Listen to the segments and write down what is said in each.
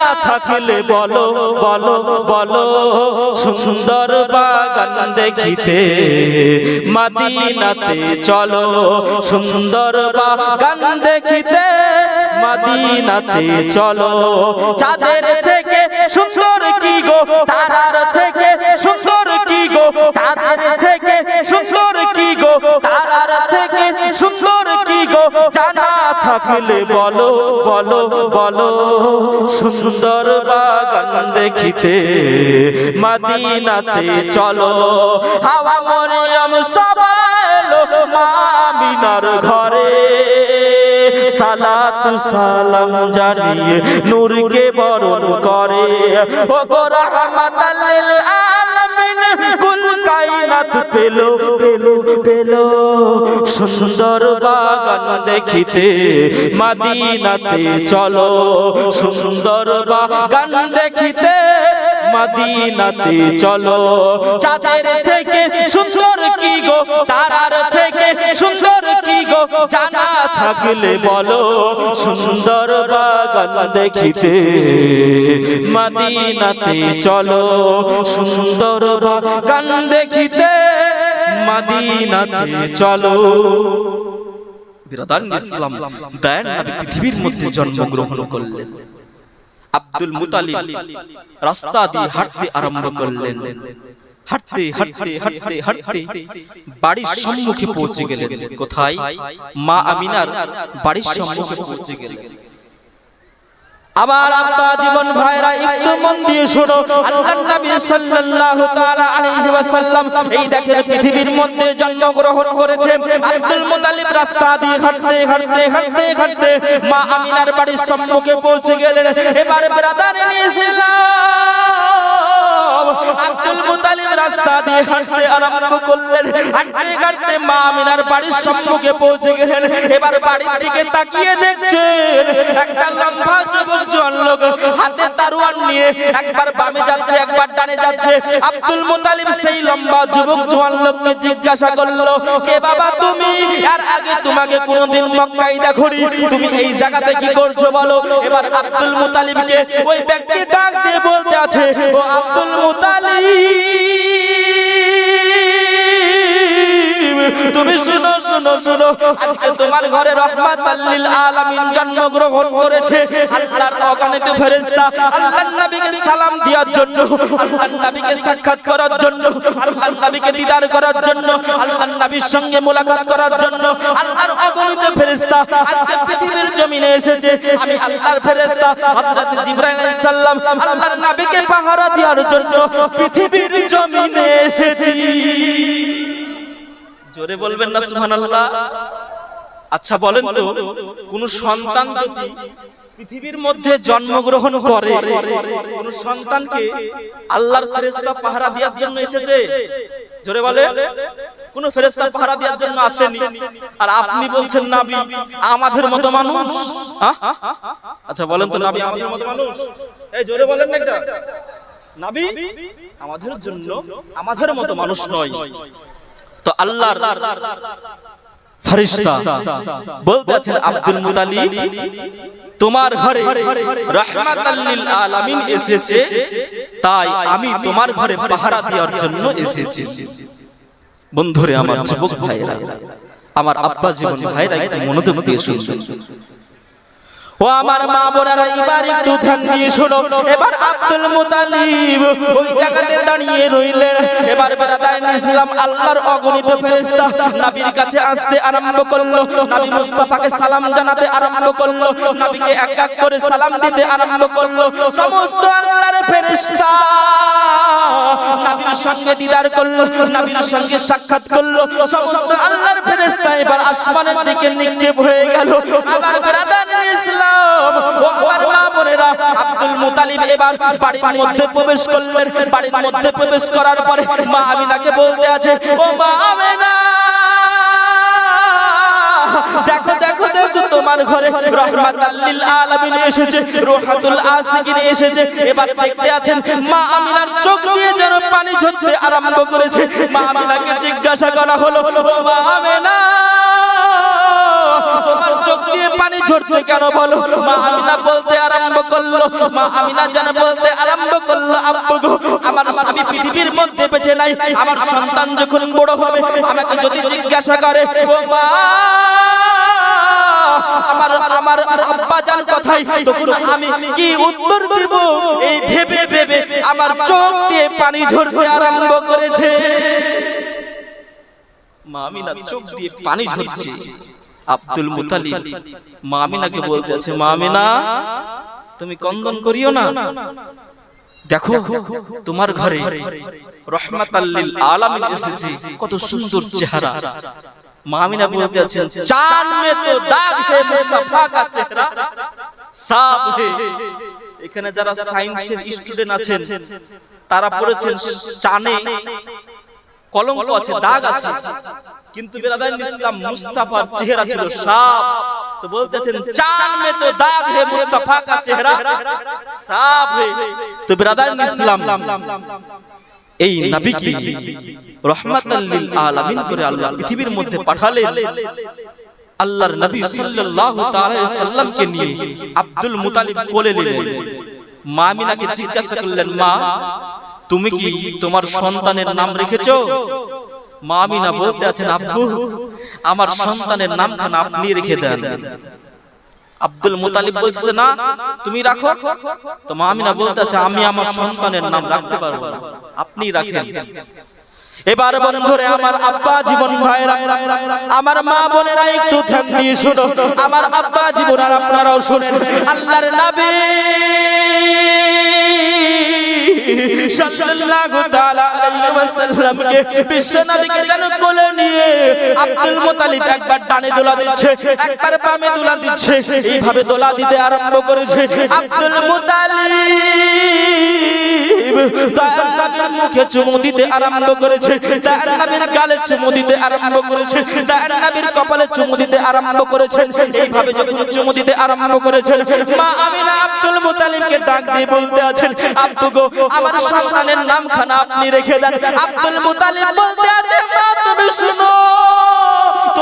থাকলে বলো বলো বলো, সুন্দর বাগান দেখিতে মাদিনাতে চলো, সুন্দর বাগান দেখিতে মাদিনাতে চলো। চাঁদের থেকে সুন্দর কি গো, তারার থেকে সুন্দর কি গো, চাঁদের থেকে সুন্দর কি গো, তারার থেকে সুন্দর কি গো, জানা থাকলে বলো বলো বলো, সুন্দর বাগান দেখিতে মাদিনাতে চলো। হাওয়া মরিয়ম সবাইলো মামিনার ঘরে। সালাত সালাম জানিয়ে নূরকে বরণ করে। ও গো রহমাতাল আলামিন। কুল কায়নাত পেল পেল পেল। সুন্দর বাগান দেখিতে মাদিনাতে চলো। সুন্দর বাগান দেখিতে মদিনাতে চলো। চাঁদের থেকে সুন্দর কি গো? তারার থেকে সুন্দর জানা থাকলে বলো, সুন্দর বাগান দেখিতে। মাদিনাতে চলো, সুন্দর বাগান দেখিতে। মাদিনাতে চলো। বিরাদান ইসলাম দয়ান নবী পৃথিবীর মধ্যে জন্মগ্রহণ করলেন। আব্দুল মুতালিব রাস্তা দিয়ে হাঁটতে আরম্ভ করলেন। হাঁটতে হাঁটতে হাঁটতে হাঁটতে বাড়ির সম্মুখে পৌঁছে গেলেন কোথায় মা আমিনার বাড়ির সম্মুখে পৌঁছে গেলেন আবার আব্বা জীবন ভাইরা একটু মন দিয়ে শোনো আল্লাহর নবী সাল্লাল্লাহু তাআলা আলাইহি ওয়াসাল্লাম এই দেখেন পৃথিবীর মধ্যে জন্মগ্রহণ করেছে আব্দুল মুতালিব রাস্তা দিয়ে হাঁটতে হাঁটতে হাঁটতে হাঁটতে মা আমিনার বাড়ির সম্মুখে পৌঁছে গেলেন এবার ব্রাদার নিয়েছিলাম আব্দুল মুতালিব রাস্তা দিয়ে হাঁটতে আরম্ভ করলেন। হাঁটতে হাঁটতে মা মিনার বাড়ির সম্মুখে পৌঁছে গেলেন। এবার বাড়ির দিকে তাকিয়ে দেখছেন, একটা লম্বা জোয়ান লোক, হাতে তারওয়ান নিয়ে একবার বামে যাচ্ছে, একবার ডানে যাচ্ছে। আব্দুল মুতালিব সেই লম্বা যুবক জোয়ান লোককে জিজ্ঞাসা করল, কে বাবা তুমি? আর আগে তোমাকে কোনোদিন মক্কায় দেখোনি। তুমি এই জায়গাতে কি করছ বলো? এবার আব্দুল মুতালিবকে ওই ব্যক্তি ডাক বলতে আছে, ও আব্দুল মুতালিব। আজকে তোমার ঘরে রহমাত আল্লিল আলামিন জন্মগ্রহণ করেছে। আল্লাহর অগণিত ফেরেশতা। আল্লাহর নবীকে সালাম দেওয়ার জন্য, আল্লাহর নবীকে সাক্ষাৎ করার জন্য, আল্লাহর নবীকে দিদার করার জন্য, আল্লাহর নবীর সঙ্গে মোলাকাত করার জন্য, আল্লাহর অগণিত ফেরেশতা আজকে পৃথিবীর জমিনে এসেছে। আমি আল্লাহর ফেরেশতা হযরত জিবরাইল আলাইহিস সালাম আল্লাহর নবীকে পাহারা দেওয়ার জন্য পৃথিবীর জমিনে এসেছি। জোরে বলবেন না, সুবহানাল্লাহ। আচ্ছা বলেন তো, কোন সন্তান যদি পৃথিবীর মধ্যে জন্মগ্রহণ করে, কোন সন্তানকে আল্লাহর ফেরেশতা পাহারা দেওয়ার জন্য এসেছে? জোরে বলে, কোন ফেরেশতা পাহারা দেওয়ার জন্য আসেনি? আর আপনি বলছেন নাবি, আমাদের মতো মানুষ? হ্যাঁ? আচ্ছা বলেন তো, নাবি, আমাদের মতো মানুষ? এই, জোরে বলেন না নাবি, আমাদের জন্য আমাদের মতো মানুষ নয়। তো আল্লাহর ফেরেশতা বলতে আছেন আব্দুল মুতালিব, তোমার ঘরে রাহমাতাল লিল আলামিন এসেছে, তাই আমি তোমার ঘরে পাহারা দেওয়ার জন্য এসেছি। বন্ধুরে, আমার যুবক ভাইরা আমার আব্বা জীবন ভাইরা একটু দিয়ে শুনবেন। ও আমার মা বোনেরা, এবার একটু ধ্যান দিয়ে শোনো। এবার আব্দুল মুতালিব ওই জায়গাতে দাঁড়িয়ে রইলেন। এবার বেরাদার ইসলাম আল্লাহর অগণিত ফেরেশতা। নবীর কাছে আসতে আরম্ভ করল। নবী মুস্তাফাকে সালাম জানাতে আরম্ভ করল। নবীকে এক এক করে সালাম দিতে আরম্ভ করল। সমস্ত আল্লাহর ফেরেশতা নবীর সঙ্গে দিদার করল, নবীর সঙ্গে সাক্ষাৎ করল। সমস্ত আল্লাহর ফেরেশতা এবার আসমানের দিকে নিক্ষেপ হয়ে গেল। আবার এবার বাড়ির মধ্যে প্রবেশ করলেন। বাড়ির মধ্যে প্রবেশ করার পরে মা আমিনাকে বলতে আছে, ও মা আমিনা, দেখো দেখো দেখো, তোমার ঘরে এসেছে আরম্ভ করেছে। মা জিজ্ঞাসা করা হলো মা আমিনা ঝরছে কেন বলো? মা আমিনা বলতে আরম্ভ করল। মা আমিনা যেন বলতে আরম্ভ করল, আব্বু গো, আমার স্বামী পৃথিবীর মধ্যে বেঁচে নাই। আমার সন্তান যখন বড় হবে, আমাকে যদি জিজ্ঞাসা করে, ও মা, আমার আমার আব্বা জান কথাই তখন আমি কি উত্তর দেব? এই ভেবে ভেবে আমার চোখ দিয়ে পানি ঝরতে আরম্ভ করেছে। মামিনা চোখ দিয়ে পানি ঝরছে। আব্দুল মুতালিব। মামিনাকে বলতেছে মামিনা তুমি কন্দন করিও না। দেখো তোমার ঘরে রহমাতাল্লিল আলামিন এসেছে। কত সুন্দর চেহারা। মামিনা বলতে আছেন চাঁদ মে তো দাগ হে মুস্তাফা কা চেহারা। সাফ হে। এখানে যারা সায়েন্সের স্টুডেন্ট আছেন তারা পড়েছেন চানে। কলঙ্ক আছে দাগ আছে। কিন্তু মুস্তাফার চেহারা ছিল সাফ তো বলতেছেন চাঁদ মে তো দাগ হে মুস্তাফা কা চেহারা। সাফ হে। তো বেরাদার ইসলাম এই নবীকে রহমাতাল লিল আলামিন করে আল্লাহ পৃথিবীর মধ্যে পাঠালেন আল্লাহর নবী সাল্লাল্লাহু তাআলা সাল্লামকে নিয়ে আব্দুল মুতালিব কোলে নিলেন। মা আমিনাকে জিজ্ঞাসা করলেন, মা, তুমি কি তোমার সন্তানের নাম রেখেছো? মা আমিনা বলতে আছেন, আব্বু, আমার সন্তানের নামখানা আপনি রেখে দেন। আব্দুল মুতালিব বলছে না, তুমি রাখো। তো মা আমিনা বলতে আছে, আমি আমার সন্তানের নাম রাখতে পারব আপনি রাখেন। এবার বন্ধুরে, আমার আব্বা জীবন ভাইরা আমার মা বোনেরা একটু ধ্যান দিয়ে শোনো। আমার আব্বা জীবন আর আপনারাও শোনেন। আল্লাহর নবী একবার ডানে দোলা দিচ্ছে, একবার বামে দোলা দিচ্ছে, এইভাবে দোলা দিতে আরম্ভ করেছে। আব্দুল মুতালিব নবীর মুখে চুমু দিতে আরম্ভ করেছে, তার নবীর গালে চুমু দিতে আরম্ভ করেছে, তার নবীর কপালে চুমু দিতে আরম্ভ করেছেন। এইভাবে যখন চুমু দিতে আরম্ভ করেছেন, মা আমিনা আব্দুল মুতালিবকে ডাক দিয়ে বলতে আছেন, আব্বু গো, আমার সন্তানের নামখানা আপনি রেখে দেন। আব্দুল মুতালিব বলতে আছেন মা, তুমি শুনো।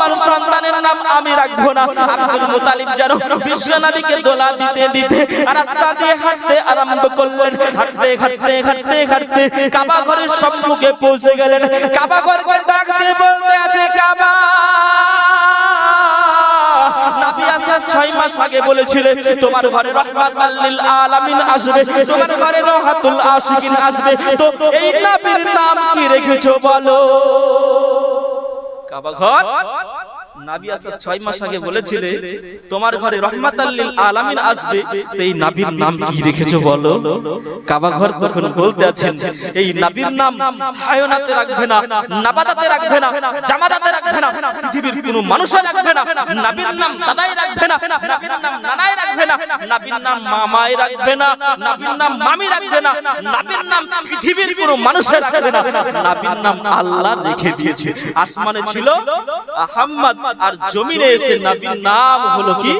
তোমার সন্তানের নাম আমি রাখব না। আব্দুল মুতালিব যেন বিশ্ব নবীকে দোলা দিতে দিতে রাস্তা দিয়ে হাঁটতে আরম্ভ করলেন। হাঁটতে হাঁটতে হাঁটতে হাঁটতে কাবা ঘরের সম্মুখে পৌঁছে গেলেন। কাবা ঘরকে ডাক দিয়ে বলতে আছে, কাবা! ছয় মাস আগে বলেছিলেন, তোমার ঘরে রহমাতাল লিল আলামিন আসবে, তোমার ঘরে রহাতুল আশিকিন আসবে। তো এই নবীর নাম কি রেখেছো বলো? কাবা ঘর নাবি আসাদ ছয় মাস আগে বলেছিলে তোমার ঘরে রহমাতাল্লিল আলামিন আসবে এই নাবির নাম কি রেখেছো বলো কাবা ঘর তখন বলতে আছেন এই নাবির নাম হায়নাতে রাখবে না নাবাদাতে রাখবে না জামাদাতে রাখবে না পৃথিবীর কোনো মানুষে রাখবে না নাবির নাম দাদাই রাখবে না নাবির নাম নানাই রাখবে না নাবির নাম মামাই রাখবে না নাবির নাম মামি রাখবে না নাবির নাম পৃথিবীর কোনো মানুষে রাখবে না নাবির নাম আল্লাহ রেখে দিয়েছে আসমানে ছিল আহম্মদ আর জমিনে এসে নবীর নাম হলো কি?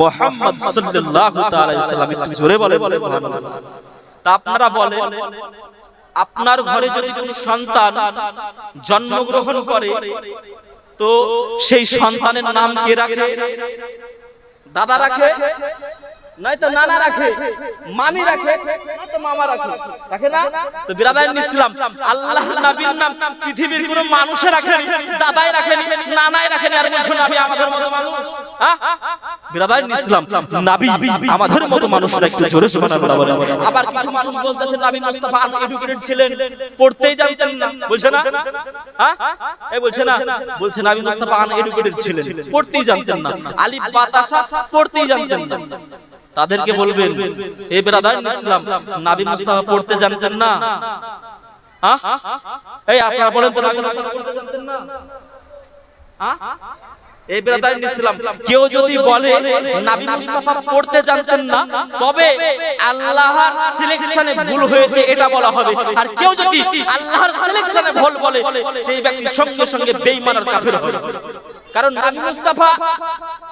মোহাম্মদ সাল্লাল্লাহু তাআলা আলাইহি সাল্লাম। একটু জোরে বলে সুবহানাল্লাহ। তা আপনারা বলেন, আপনার ঘরে যদি কোনো সন্তান জন্মগ্রহণ করে, তো সেই সন্তানের নাম কে রাখে? দাদা রাখে? নয়তো নানা রাখে মামি রাখে মামা রাখে। রাখে। না? তো বিরাদার ইসলাম আল্লাহ নবীর নাম পৃথিবীর কোনো মানুষে রাখেনি দাদাই রাখেনি নানাই রাখেনি আর বলছো নবী আমাদের মতো মানুষ। বিরাদার ইসলাম নবী আমাদের মতো মানুষরা একটু জোরে সুবহানাল্লাহ বলে। আবার কিছু মানুষ বলতেছে নবী মুস্তাফা আনএডুকেটেড ছিলেন পড়তেই জানতেন না। বলছে না? হ্যাঁ এই বলছে না? বলছে নবী মুস্তাফা আনএডুকেটেড ছিলেন পড়তেই জানতেন না। আলিফ বাতাসা পড়তেই জানতেন না। তাদেরকে বলবেন এ ব্রাদার ইসলাম নাবি মুস্তাফা পড়তে জানতেন না? এই আপনারা বলেন তো নাবি মুস্তাফা পড়তে জানতেন না? এই ব্রাদার ইসলাম কেউ যদি বলে নাবি মুস্তাফা পড়তে জানতেন না তবে আল্লাহর সিলেকশনে ভুল হয়েছে এটা বলা হবে। আর কেউ যদি আল্লাহর সিলেকশনে ভুল বলে সেই ব্যক্তি সঙ্গে সঙ্গে বেঈমান আর কাফের হবে। কারণ নাবি মুস্তাফা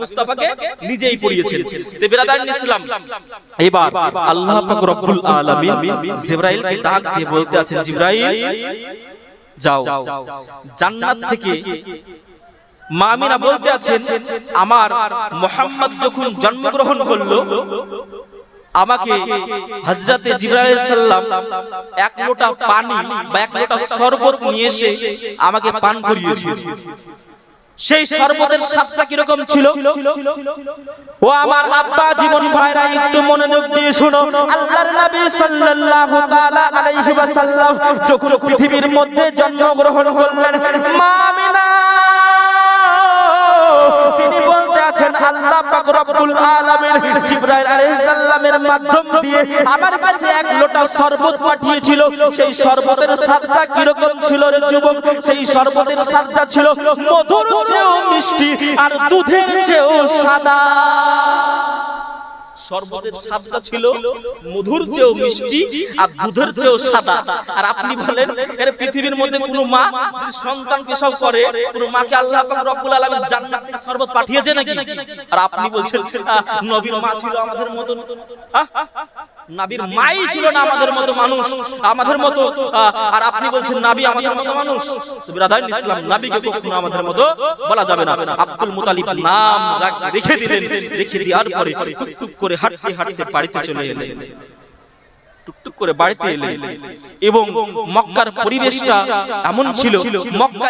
মুস্তাফাকে নিজেই পড়িয়েছেন তে ইসলাম। এবার আল্লাহ পাক রব্বুল আলামিন জিবরাইলকে ডাক দিয়ে বলতে আছেন জিবরাইল যাও। জান্নাত থেকে মা আমিনা বলতে আছেন আমার মোহাম্মদ যখন জন্মগ্রহণ করল আমাকে হযরতে জিবরাইল সাল্লাম এক লোটা পানি বা এক লোটা শরবত নিয়ে এসে আমাকে পান করিয়েছিল সেই শরবতের স্বাদটা কীরকম ছিল? ও আমার আব্বা জীবন ভাইরা একটু মনোযোগ দিয়ে শুনো। আল্লাহর নবী সাল্লাল্লাহু তাআলা আলাইহি ওয়াসাল্লাম যখন পৃথিবীর মধ্যে জন্মগ্রহণ করলেন মা আমিনা আছেন আল্লাহ পাক রব্বুল আলামিন। জিবরাইল আলাইহিস সালামের মাধ্যম দিয়ে আমার কাছে এক লোটা শরবত পাঠিয়েছিল। সেই শরবতের স্বাদটা কি রকম ছিল রে যুবক? সেই শরবতের স্বাদটা ছিল মধুর চেয়েও মিষ্টি আর দুধের চেয়েও সাদা। শরবতের স্বাদটা ছিল মধুর চেয়েও মিষ্টি আর দুধের চেয়েও সাদা। আর আপনি বলেন এর পৃথিবীর মধ্যে কোনো মা যদি সন্তান প্রসব করে কোনো মাকে আল্লাহ পাক রব্বুল আলামিন জান্নাত থেকে শরবত পাঠিয়েছে নাকি? আর আপনি বলছেন নবীর মা ছিল আমাদের মতন। আহ, নাবির মাই ছিল না আমাদের মতো মানুষ, আমাদের মতো আর আপনি বলছেন নাবি আমাদের মতো মানুষ। তো বিরাদাইন ইসলাম, নাবিকে কখনো আমাদের মতো বলা যাবে না। আব্দুল মুতালিব নাম রাখ- দিলেন, রেখে দেওয়ার পরে টুক করে হাঁটতে হাঁটতে বাড়িতে চলে এলেন। টুকটুক করে বাড়িতে এলেন। এবং মক্কার পরিবেশটা এমন ছিল মক্কা